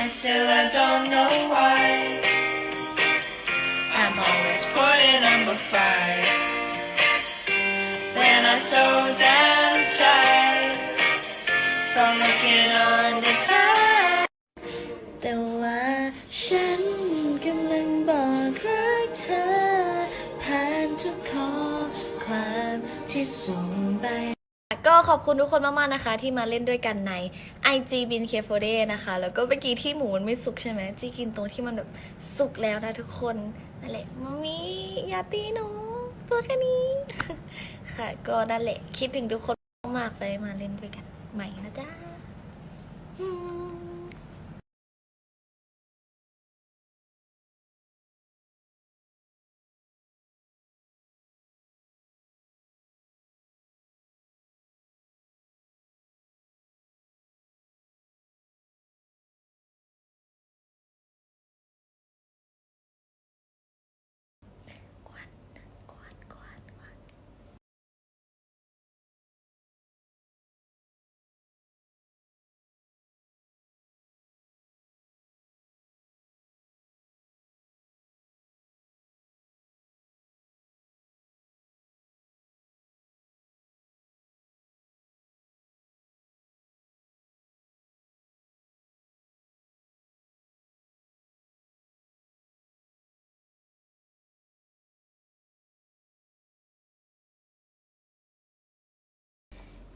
And still I don't know why I'm always putting number five When I'm so damn tired From looking on the time แต่ว่าฉันกำลังบอกรักเธอ ผ่านทุกข้อความที่ส่งไป ก็ ขอบคุณทุกคนมาก ๆ นะคะ ที่มาเล่นด้วยกันใน IG b i n k f o d a y นะคะ แล้วก็เมื่อกี้ที่หมูมันไม่สุกใช่ไหมจีกินตรงที่มันแบบสุกแล้วนะทุกคนนั่นแหละมามีอย่าตีหนูตัวแค่นี้ ค่ะ ก็นั่นแหละคิดถึงทุกคนมากไปมาเล่นด้วยกันใหม่นะจ๊ะ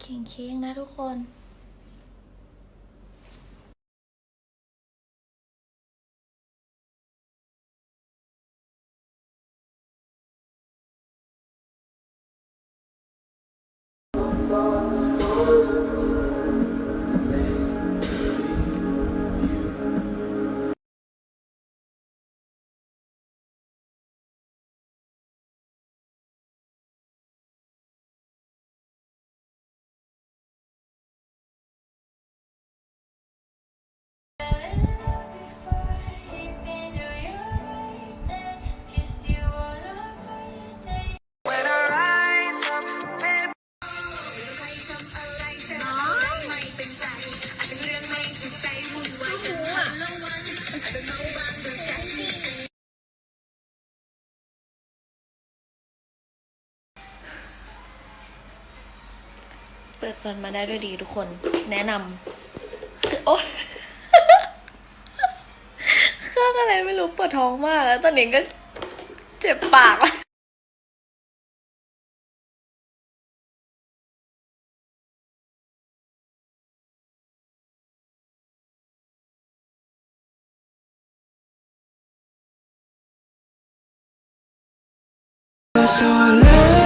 เคียงเคียงๆนะทุกคน เปิดฟันมาได้ด้วยดีทุกคน แนะนำโอ๊ยข้างอะไรไม่รู้ปวดท้องมากแล้วตอนนี้ก็เจ็บปากแล้ว So let